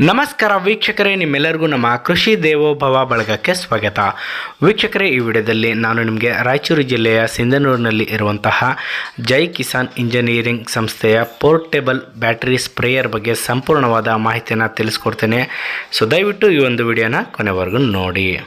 ನಮಸ್ಕಾರ ವೀಕ್ಷಕರೇ, ನಿಮ್ಮೆಲ್ಲರಿಗೂ ನಮ್ಮ ಕೃಷಿ ದೇವೋಭವ ಬಳಗಕ್ಕೆ ಸ್ವಾಗತ. ವೀಕ್ಷಕರೇ, ಈ ವಿಡಿಯೋದಲ್ಲಿ ನಾನು ನಿಮಗೆ ರಾಯಚೂರು ಜಿಲ್ಲೆಯ ಸಿಂಧನೂರಿನಲ್ಲಿ ಇರುವಂತಹ ಜೈ ಕಿಸಾನ್ ಇಂಜಿನಿಯರಿಂಗ್ ಸಂಸ್ಥೆಯ ಪೋರ್ಟೇಬಲ್ ಬ್ಯಾಟರಿ ಸ್ಪ್ರೇಯರ್ ಬಗ್ಗೆ ಸಂಪೂರ್ಣವಾದ ಮಾಹಿತಿಯನ್ನು ತಿಳಿಸ್ಕೊಡ್ತೇನೆ. ಸೊ, ದಯವಿಟ್ಟು ಈ ಒಂದು ವಿಡಿಯೋನ ಕೊನೆವರೆಗೂ ನೋಡಿ.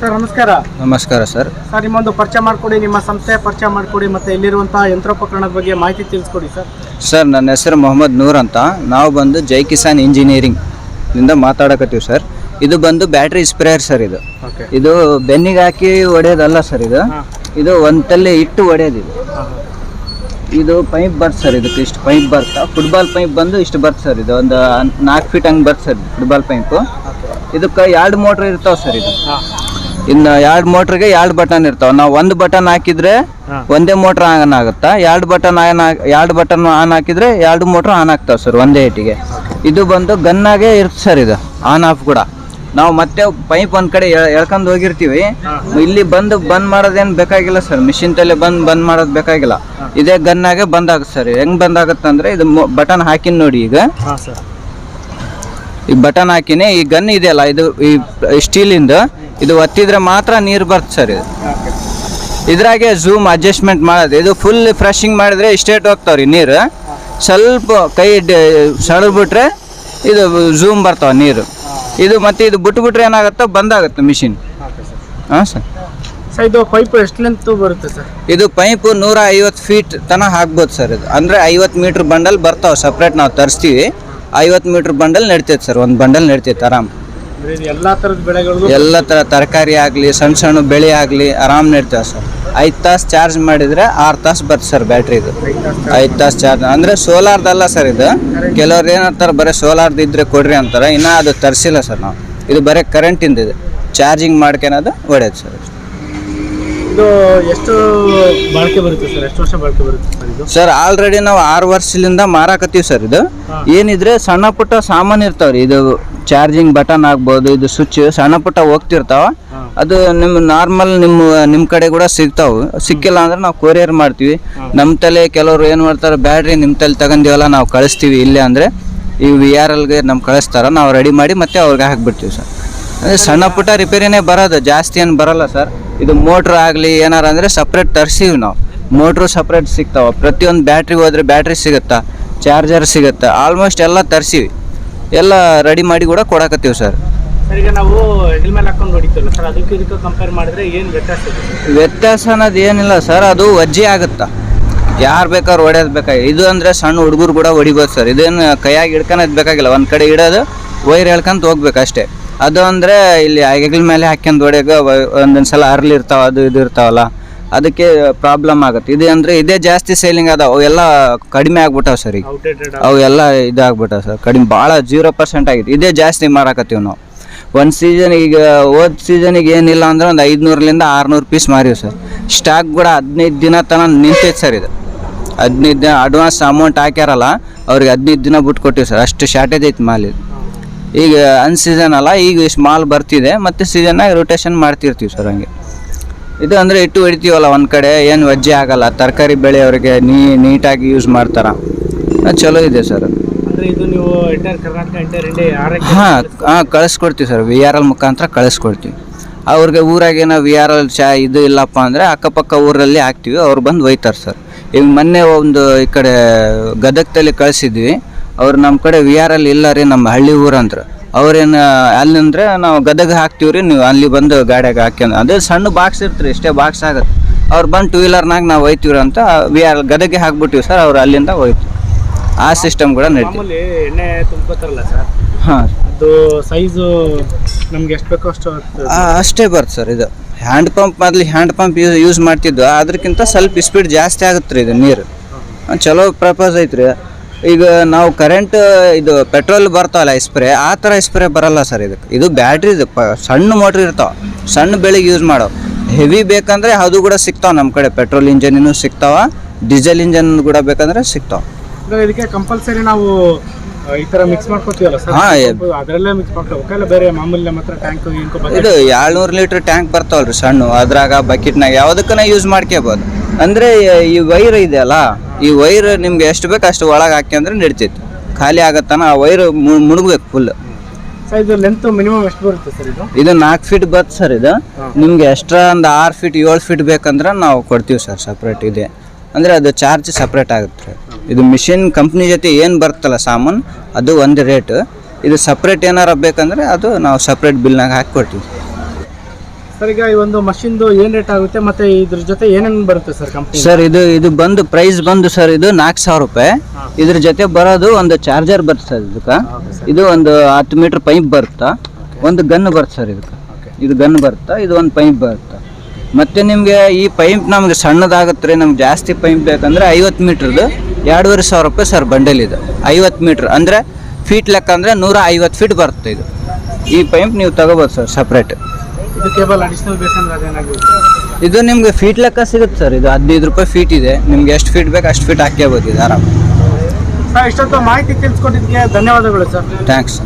ಸರ್ ನಮಸ್ಕಾರ. ನಮಸ್ಕಾರ ಸರ್. ಸರ್ ನಿಮ್ಮೊಂದು ಪರಿಚಯ ಮಾಡಿಕೊಡಿ ನಿಮ್ಮ ಸಂಸ್ಥೆ ಪರಿಚಯ ಮಾಡಿಕೊಡಿ ಮತ್ತು ಇಲ್ಲಿರುವಂತಹ ಯಂತ್ರೋಪಕರಣದ ಬಗ್ಗೆ ಮಾಹಿತಿ ತಿಳಿಸ್ಕೊಡಿ ಸರ್. ಸರ್ ನನ್ನ ಹೆಸರು ಮೊಹಮ್ಮದ್ ನೂರ್ ಅಂತ. ನಾವು ಬಂದು ಜೈ ಕಿಸಾನ್ ಇಂಜಿನಿಯರಿಂಗ್ನಿಂದ ಮಾತಾಡಕತ್ತೀವಿ ಸರ್. ಇದು ಬಂದು ಬ್ಯಾಟ್ರಿ ಸ್ಪ್ರೇಯರ್ ಸರ್ ಇದು. ಇದು ಬೆನ್ನಿಗೆ ಹಾಕಿ ಒಡೆಯೋದಲ್ಲ ಸರ್ ಇದು. ಇದು ಒಂದಲ್ಲಿ ಇಟ್ಟು ಹೊಡೆಯೋದು ಇದು. ಪೈಪ್ ಬರ್ತ್ ಸರ್ ಇದಕ್ಕೆ ಇಷ್ಟು ಪೈಪ್ ಬರ್ತಾ. ಫುಟ್ಬಾಲ್ ಪೈಪ್ ಬಂದು ಇಷ್ಟು ಬರ್ತ್ ಸರ್ ಇದು. ಒಂದು ನಾಲ್ಕು ಫೀಟ್ ಹಂಗೆ ಬರ್ತ್ ಸರ್ ಫುಟ್ಬಾಲ್ ಪೈಪು. ಇದಕ್ಕೆ ಎರಡು ಮೋಟ್ರ್ ಇರ್ತಾವೆ ಸರ್ ಇದು. ಇನ್ನು ಎರಡು ಮೋಟ್ರಿಗೆ ಎರಡು ಬಟನ್ ಇರ್ತಾವ. ನಾವು ಒಂದು ಬಟನ್ ಹಾಕಿದ್ರೆ ಒಂದೇ ಮೋಟ್ರ್ ಆನ್ ಆಗುತ್ತಾ? ಎರಡು ಬಟನ್ ಆನ್ ಎರಡು ಬಟನ್ ಆನ್ ಹಾಕಿದ್ರೆ ಎರಡು ಮೋಟ್ರ್ ಆನ್ ಆಗ್ತಾವ ಸರ್ ಒಂದೇ ಏಟಿಗೆ ಇದು ಬಂದು ಗನ್ನಾಗೆ ಇರ್ತ ಸರ್ ಇದು ಆನ್ ಆಫ್ ಕೂಡ. ನಾವು ಮತ್ತೆ ಪೈಪ್ ಒಂದ್ ಕಡೆ ಎಳ್ಕೊಂಡು ಹೋಗಿರ್ತೀವಿ. ಇಲ್ಲಿ ಬಂದು ಬಂದ್ ಮಾಡೋದೇನ್ ಬೇಕಾಗಿಲ್ಲ ಸರ್ ಮಿಷಿನ್ ತಲೆ ಬಂದ್ ಬಂದ್ ಮಾಡೋದ್ ಬೇಕಾಗಿಲ್ಲ. ಇದೇ ಗನ್ನಾಗೆ ಬಂದ್ ಆಗುತ್ತೆ ಸರ್ ಹೆಂಗ್ ಬಂದ್ ಆಗುತ್ತೆ ಅಂದ್ರೆ ಇದು ಬಟನ್ ಹಾಕಿನ್ ನೋಡಿ ಈಗ. ಈ ಬಟನ್ ಹಾಕಿನಿ ಈ ಗನ್ ಇದೆಯಲ್ಲ ಇದು ಈ ಸ್ಟೀಲಿಂದ ಇದು ಒತ್ತಿದ್ರೆ ಮಾತ್ರ ನೀರು ಬರ್ತದೆ ಸರ್ ಇದು. ಇದ್ರಾಗೆ ಝೂಮ್ ಅಡ್ಜಸ್ಟ್ಮೆಂಟ್ ಮಾಡೋದು ಇದು ಫುಲ್ ಫ್ರೆಶಿಂಗ್ ಮಾಡಿದ್ರೆ ಇಷ್ಟೇಟ್ ಹೋಗ್ತಾವ್ರಿ ನೀರು. ಸ್ವಲ್ಪ ಕೈ ಸೆಳೆದ್ಬಿಟ್ರೆ ಇದು ಝೂಮ್ ಬರ್ತಾವ ನೀರು. ಇದು ಮತ್ತೆ ಇದು ಬಿಟ್ಬಿಟ್ರೆ ಏನಾಗುತ್ತೋ ಬಂದಾಗುತ್ತೆ ಮಿಷಿನ್ ಹಾಂ ಸರ್. ಸರ್ ಇದು ಪೈಪ್ ಎಷ್ಟು ಲೆಂತ್ ಬರುತ್ತೆ ಸರ್? ಇದು ಪೈಪ್ ನೂರ ಐವತ್ತು ಫೀಟ್ ತನಕ ಹಾಕ್ಬೋದು ಸರ್ ಇದು. ಅಂದರೆ ಐವತ್ತು ಮೀಟ್ರ್ ಬಂಡಲ್ ಬರ್ತಾವೆ ಸಪ್ರೇಟ್ ನಾವು ತರಿಸ್ತೀವಿ. ಐವತ್ತು ಮೀಟ್ರ್ ಬಂಡಲ್ ನಡಿತೈತೆ ಸರ್ ಒಂದು ಬಂಡಲ್ ನಡಿತೈತೆ ಆರಾಮ್. ಎಲ್ಲ ಥರದ ಬೆಳೆಗಳು ಎಲ್ಲ ಥರ ತರಕಾರಿ ಆಗಲಿ ಸಣ್ಣ ಸಣ್ಣ ಬೆಳೆ ಆಗಲಿ ಆರಾಮ್ ನಡೀತಾವೆ ಸರ್. ಐದು ತಾಸು ಚಾರ್ಜ್ ಮಾಡಿದರೆ ಆರು ತಾಸು ಬರ್ತದೆ ಸರ್ ಬ್ಯಾಟ್ರಿ ಇದು. ಐದು ತಾಸು ಚಾರ್ಜ್ ಅಂದರೆ ಸೋಲಾರ್ದಲ್ಲ ಸರ್ ಇದು. ಕೆಲವ್ರು ಏನಂತಾರೆ ಬರೀ ಸೋಲಾರ್ದು ಇದ್ರೆ ಕೊಡ್ರಿ ಅಂತಾರೆ ಇನ್ನೂ ಅದು ತರಿಸಿಲ್ಲ ಸರ್ ನಾವು. ಇದು ಬರೀ ಕರೆಂಟಿಂದ ಇದೆ ಚಾರ್ಜಿಂಗ್ ಮಾಡ್ಕೊಳೋದು ಒಳ್ಳೇದು ಸರ್. ಇದು ಎಷ್ಟು ಬಾಳಿಕೆ ಬರುತ್ತೆ ಸರ್? ಎಷ್ಟು ವರ್ಷ ಬಾಳಿಕೆ ಬರುತ್ತೆ ಸರ್ ಇದು? ಸರ್ ಆಲ್ರೆಡಿ ನಾವು ಆರು ವರ್ಷದಿಂದ ಮಾರಾಕತ್ತೀವಿ ಸರ್ ಇದು. ಏನಿದ್ರೆ ಸಣ್ಣ ಪುಟ್ಟ ಸಾಮಾನು ಇರ್ತಾವ್ರಿ. ಇದು ಚಾರ್ಜಿಂಗ್ ಬಟನ್ ಆಗ್ಬೋದು ಇದು ಸ್ವಿಚ್ ಸಣ್ಣ ಪುಟ್ಟ ಹೋಗ್ತಿರ್ತಾವ. ಅದು ನಿಮ್ಮ ನಾರ್ಮಲ್ ನಿಮ್ಮ ನಿಮ್ಮ ಕಡೆ ಕೂಡ ಸಿಗ್ತಾವ. ಸಿಕ್ಕಿಲ್ಲ ಅಂದ್ರೆ ನಾವು ಕೊರಿಯರ್ ಮಾಡ್ತೀವಿ. ನಮ್ಮ ತಲೆ ಕೆಲವರು ಏನು ಮಾಡ್ತಾರೆ ಬ್ಯಾಟ್ರಿ ನಿಮ್ಮ ತಲೆ ತಗೊಂಡಿವಲ್ಲ ನಾವು ಕಳಿಸ್ತೀವಿ ಇಲ್ಲೇ ಅಂದರೆ ಈ ವಿ ಆರ್ ಎಲ್ಗೆ ನಮ್ಗೆ ಕಳಿಸ್ತಾರ ನಾವು ರೆಡಿ ಮಾಡಿ ಮತ್ತೆ ಅವ್ರಿಗೆ ಹಾಕ್ಬಿಡ್ತೀವಿ ಸರ್. ಅಂದ್ರೆ ಸಣ್ಣ ಪುಟ್ಟ ರಿಪೇರಿನೇ ಬರೋದು ಜಾಸ್ತಿ ಏನು ಬರಲ್ಲ ಸರ್. ಇದು ಮೋಟ್ರ್ ಆಗಲಿ ಏನಾರ ಅಂದರೆ ಸಪ್ರೇಟ್ ತರಿಸಿವಿ ನಾವು. ಮೋಟ್ರು ಸಪ್ರೇಟ್ ಸಿಗ್ತಾವೆ. ಪ್ರತಿಯೊಂದು ಬ್ಯಾಟ್ರಿ ಹೋದ್ರೆ ಬ್ಯಾಟ್ರಿ ಸಿಗುತ್ತಾ? ಚಾರ್ಜರ್ ಸಿಗುತ್ತಾ? ಆಲ್ಮೋಸ್ಟ್ ಎಲ್ಲ ತರ್ಸಿವಿ. ಎಲ್ಲ ರೆಡಿ ಮಾಡಿ ಕೂಡ ಕೊಡಕತ್ತೀವಿ ಸರ್ ಸರ್ ಈಗ ನಾವು ಹೆಗಲ್ ಮೇಲೆ ಹಾಕೊಂಡು ಹೊಡಿತೀವಲ್ಲ ಸರ್ ಅದಕ್ಕೆ ಇದಕ್ಕೆ ಕಂಪೇರ್ ಮಾಡಿದ್ರೆ ಏನು ವ್ಯತ್ಯಾಸ ಇದೆ? ಸರ್ ವ್ಯತ್ಯಾಸ ಅನ್ನೋದು ಏನಿಲ್ಲ ಸರ್ ಅದು ವಜ್ಜೆ ಆಗುತ್ತಾ? ಯಾರು ಬೇಕಾದ್ರು ಹೊಡೆಯೋದು ಬೇಕಾಗಿ. ಇದು ಅಂದರೆ ಸಣ್ಣ ಹುಡುಗರು ಕೂಡ ಹೊಡಿಬೋದು ಸರ್ ಇದೇನು ಕೈಯಾಗಿ ಹಿಡ್ಕೊಳೋದು ಬೇಕಾಗಿಲ್ಲ. ಒಂದು ಕಡೆ ಇಡೋದು ವೈರ್ ಹೇಳ್ಕೊಂತ ಹೋಗ್ಬೇಕು ಅಷ್ಟೇ. ಅದು ಅಂದರೆ ಇಲ್ಲಿ ಹೆಗಲ ಮೇಲೆ ಹಾಕ್ಯಂದು ಹೊಡೆಯಾಗ ಒಂದೊಂದು ಸಲ ಅರ್ಲಿ ಇರ್ತಾವ ಅದು ಇದು ಇರ್ತಾವಲ್ಲ ಅದಕ್ಕೆ ಪ್ರಾಬ್ಲಮ್ ಆಗುತ್ತೆ. ಇದು ಅಂದರೆ ಇದೇ ಜಾಸ್ತಿ ಸೇಲಿಂಗ್ ಅದಾವ ಅವೆಲ್ಲ ಕಡಿಮೆ ಆಗ್ಬಿಟ್ಟಾವ ಸರ್ ಈಗ. ಅವೆಲ್ಲ ಅವು ಎಲ್ಲ ಇದಾಗ್ಬಿಟ್ಟಾವ ಸರ್ ಕಡಿಮೆ ಭಾಳ ಜೀರೋ ಪರ್ಸೆಂಟ್ ಆಗಿದೆ ಇದೇ ಜಾಸ್ತಿ ಮಾರಾಕತ್ತೀವಿ ನಾವು. ಒಂದು ಸೀಸನ್ ಈಗ ಹೋದ ಸೀಸನಿಗೆ ಏನಿಲ್ಲ ಅಂದ್ರೆ ಒಂದು ಐದುನೂರಲಿಂದ ಆರುನೂರು ಪೀಸ್ ಮಾರೀವಿ ಸರ್. ಸ್ಟಾಕ್ ಕೂಡ ಹದಿನೈದು ದಿನ ತನಕ ನಿಂತೈತೆ ಸರ್ ಇದು. ಹದಿನೈದು ದಿನ ಅಡ್ವಾನ್ಸ್ ಅಮೌಂಟ್ ಹಾಕ್ಯಾರಲ್ಲ ಅವ್ರಿಗೆ ಹದಿನೈದು ದಿನ ಬಿಟ್ಟು ಕೊಟ್ಟಿವಿ ಸರ್. ಅಷ್ಟು ಶಾರ್ಟೇಜ್ ಐತೆ ಮಾಲ್ ಇದು. ಈಗ ಅನ್ಸೀಸನ್ ಅಲ್ಲ ಈಗ ಇಷ್ಟು ಮಾಲ್ ಬರ್ತಿದೆ ಮತ್ತು ಸೀಸನ್ನಾಗಿ ರೊಟೇಷನ್ ಮಾಡ್ತಿರ್ತೀವಿ ಸರ್ ಹಂಗೆ. ಇದು ಅಂದರೆ ಇಟ್ಟು ಹೊಡಿತೀವಲ್ಲ ಒಂದು ಕಡೆ ಏನು ವಜ್ಜೆ ಆಗಲ್ಲ ತರಕಾರಿ ಬೆಳೆಯವರಿಗೆ ನೀ ನೀಟಾಗಿ ಯೂಸ್ ಮಾಡ್ತಾರೆ. ಚಲೋ ಇದೆ ಸರ್ ಹಾಂ ಹಾಂ ಕಳಿಸ್ಕೊಡ್ತೀವಿ ಸರ್ ವಿ ಆರ್ ಎಲ್ ಮುಖಾಂತರ ಕಳಿಸ್ಕೊಡ್ತೀವಿ. ಅವ್ರಿಗೆ ಊರಾಗೇನೋ ವಿ ಆರ್ ಎಲ್ ಚಾ ಇದು ಇಲ್ಲಪ್ಪ ಅಂದರೆ ಅಕ್ಕಪಕ್ಕ ಊರಲ್ಲಿ ಹಾಕ್ತೀವಿ ಅವ್ರು ಬಂದು ಒಯ್ತಾರೆ ಸರ್ ಈಗ ಮೊನ್ನೆ ಒಂದು ಈ ಕಡೆ ಗದಗದಲ್ಲಿ ಕಳಿಸಿದ್ವಿ. ಅವ್ರು ನಮ್ಮ ಕಡೆ ವಿ ಆರ್ ಎಲ್ ಇಲ್ಲ ರೀ ನಮ್ಮ ಹಳ್ಳಿ ಊರಂದ್ರೆ. ಅವ್ರೇನು ಅಲ್ಲಿಂದ್ರೆ ನಾವು ಗದಗ ಹಾಕ್ತೀವಿ ರೀ ನೀವು ಅಲ್ಲಿ ಬಂದು ಗಾಡಿಯಾಗ ಹಾಕಿ ಅದೇ ಸಣ್ಣ ಬಾಕ್ಸ್ ಇರ್ತೀರಿ ಇಷ್ಟೇ ಬಾಕ್ಸ್ ಆಗುತ್ತೆ. ಅವ್ರು ಬಂದು ಟೂ ವೀಲರ್ನಾಗ ನಾವು ಒಯ್ತೀವಿ ಅಂತ ವಿ ಆರ್ ಗದಗೆ ಹಾಕ್ಬಿಟ್ಟಿವಿ ಸರ್ ಅವ್ರು ಅಲ್ಲಿಂದ ಹೋಯ್ತು ಆ ಸಿಸ್ಟಮ್ ಕೂಡ ನಡೀತೀವಿ ಮಾಮೂಲಿ ಎಣ್ಣೆ ತುಂಬ್ಕೋತಾರಲ್ಲ ಸರ್? ಹಾಂ. ಅದು ಸೈಜು ನಮ್ಗೆ ಎಷ್ಟು ಬೇಕೋ ಅಷ್ಟು. ಅಷ್ಟೇ ಬರುತ್ತೆ ಸರ್ ಇದು. ಹ್ಯಾಂಡ್ ಪಂಪ್ ಮೊದಲು ಹ್ಯಾಂಡ್ ಪಂಪ್ ಯೂಸ್ ಯೂಸ್ ಮಾಡ್ತಿದ್ವು. ಅದಕ್ಕಿಂತ ಸ್ವಲ್ಪ ಸ್ಪೀಡ್ ಜಾಸ್ತಿ ಆಗುತ್ತೆ ರೀ ಇದು ನೀರು. ಚಲೋ ಪ್ರಪೋಸ್ ಐತ್ರಿ. ಈಗ ನಾವು ಕರೆಂಟ್ ಇದು ಪೆಟ್ರೋಲ್ ಬರ್ತಾವಲ್ಲ ಸ್ಪ್ರೇ ಆ ಥರ ಸ್ಪ್ರೇ ಬರಲ್ಲ ಸರ್ ಇದಕ್ಕೆ. ಇದು ಬ್ಯಾಟ್ರಿ ಇದು ಪ ಸಣ್ಣ ಮೋಟ್ರ್ ಇರ್ತಾವೆ. ಸಣ್ಣ ಬೆಳಿಗ್ಗೆ ಯೂಸ್ ಮಾಡೋ. ಹೆವಿ ಬೇಕಂದರೆ ಅದು ಕೂಡ ಸಿಗ್ತಾವೆ ನಮ್ಮ ಕಡೆ. ಪೆಟ್ರೋಲ್ ಇಂಜನಿನೂ ಸಿಗ್ತಾವೆ. ಡೀಸೆಲ್ ಇಂಜನ್ ಕೂಡ ಬೇಕಂದ್ರೆ ಸಿಗ್ತಾವೆ. ಇದಕ್ಕೆ ಕಂಪಲ್ಸರಿ ನಾವು ಈ ತರ ಮಿಕ್ಸ್ ಮಾಡ್ಕೊತೀವಲ್ಲ ಸರ್ ಹಾ, ಅದರಲ್ಲೇ ಮಿಕ್ಸ್ ಮಾಡ್ಕೋಬೇಕು ಇಲ್ಲ ಬೇರೆ ಮಾಮೂಲಿ ನಮ್ಮ ಹತ್ರ ಟ್ಯಾಂಕ್ ಇದು ಏಳ್ನೂರು ಲೀಟ್ರ್ ಟ್ಯಾಂಕ್ ಬರ್ತಾವಲ್ರಿ ಸಣ್ಣ. ಅದ್ರಾಗ ಬಕೆಟ್ನಾಗ ಯಾವುದಕ್ಕನ ಯೂಸ್ ಮಾಡ್ಕೋಬೋದು ಅಂದರೆ ಈ ವೈರ್ ಇದೆಯಲ್ಲ ಈ ವೈರ್ ನಿಮ್ಗೆ ಎಷ್ಟು ಬೇಕು ಅಷ್ಟು ಒಳಗೆ ಹಾಕ್ಯಂದ್ರೆ ನಡಿತೈತಿ. ಖಾಲಿ ಆಗತ್ತಾನ ಆ ವೈರ್ ಮುಳುಗ್ಬೇಕು ಫುಲ್ ಸರ್ ಇದು ಲೆಂತ್ ಮಿನಿಮಮ್ ಎಷ್ಟು ಬರುತ್ತೆ ಸರ್ ಇದು? ಇದು ನಾಲ್ಕು ಫೀಟ್ ಬತ್ ಸರ್ ಇದು. ನಿಮ್ಗೆ ಎಕ್ಸ್ಟ್ರಾ ಒಂದು ಆರು ಫೀಟ್ ಏಳು ಫೀಟ್ ಬೇಕಂದ್ರೆ ನಾವು ಕೊಡ್ತೀವಿ ಸರ್ ಸಪ್ರೇಟ್ ಇದೆ. ಅಂದರೆ ಅದು ಚಾರ್ಜ್ ಸಪ್ರೇಟ್ ಆಗುತ್ತೆ ಇದು ಮಿಷಿನ್ ಕಂಪ್ನಿ ಜೊತೆ ಏನು ಬರ್ತಲ್ಲ ಸಾಮಾನು ಅದು ಒಂದು ರೇಟ್ ಇದು ಸಪ್ರೇಟ್ ಏನಾರ ಬೇಕಂದ್ರೆ ಅದು ನಾವು ಸಪ್ರೇಟ್ ಬಿಲ್ನಾಗ ಹಾಕಿ ಕೊಡ್ತೀವಿ. ಸರ್ ಈಗ ಈ ಒಂದು ಮಷಿನ್ದು ಏನ್ ರೇಟ್ ಆಗುತ್ತೆ? ಮತ್ತೆ ಇದ್ರ ಜೊತೆ ಏನೇನು ಬರುತ್ತೆ ಸರ್ ಕಂಪ್ನಿ ಸರ್ ಇದು ಇದು ಬಂದು ಪ್ರೈಸ್ ಬಂದು ಸರ್ ಇದು ನಾಲ್ಕು ಸಾವಿರ ರೂಪಾಯಿ. ಇದ್ರ ಜೊತೆ ಬರೋದು ಒಂದು ಚಾರ್ಜರ್ ಬರುತ್ತೆ ಸರ್ ಇದಕ್ಕೆ. ಇದು ಒಂದು ಹತ್ತು ಮೀಟರ್ ಪೈಪ್ ಬರುತ್ತಾ? ಒಂದು ಗನ್ ಬರುತ್ತೆ ಸರ್ ಇದಕ್ಕೆ. ಇದು ಗನ್ ಬರುತ್ತಾ? ಇದು ಒಂದು ಪೈಪ್ ಬರುತ್ತಾ? ಮತ್ತೆ ನಿಮಗೆ ಈ ಪೈಪ್ ನಮ್ಗೆ ಸಣ್ಣದಾಗತ್ತೆ ರೀ ನಮ್ಗೆ ಜಾಸ್ತಿ ಪೈಪ್ ಬೇಕಂದ್ರೆ ಐವತ್ತು ಮೀಟ್ರದ್ದು ಎರಡೂವರೆ ಸಾವಿರ ರೂಪಾಯಿ ಸರ್ ಬಂಡಲ್ ಇದು. ಐವತ್ತು ಮೀಟ್ರ್ ಅಂದರೆ ಫೀಟ್ ಲೆಕ್ಕ ಅಂದರೆ ನೂರ ಐವತ್ತು ಫೀಟ್ ಬರುತ್ತೆ ಇದು. ಈ ಪೈಪ್ ನೀವು ತಗೋಬೋದು ಸರ್ ಸಪ್ರೇಟ್ ಇದು ಕೇಬಲ್ ಅಡಿಷನಲ್ ಬೇಕಂದ್ರೆ ಅದೇನಾಗುತ್ತೆ ಇದು ನಿಮ್ಗೆ ಫೀಟ್ ಲೆಕ್ಕ ಸಿಗುತ್ತೆ ಸರ್ ಇದು ಹದಿನೈದು ರೂಪಾಯಿ ಫೀಟ್ ಇದೆ. ನಿಮ್ಗೆ ಎಷ್ಟು ಫೀಟ್ ಬೇಕು ಅಷ್ಟು ಫೀಟ್ ಹಾಕ್ಕೋಬೋದು ಇದು ಆರಾಮ ಸರ್ ಇಷ್ಟೊತ್ತು ಮಾಹಿತಿ ತಿಳಿಸ್ಕೊಟ್ಟಿದ್ದಕ್ಕೆ ಧನ್ಯವಾದಗಳು ಸರ್ ಥ್ಯಾಂಕ್ಸ್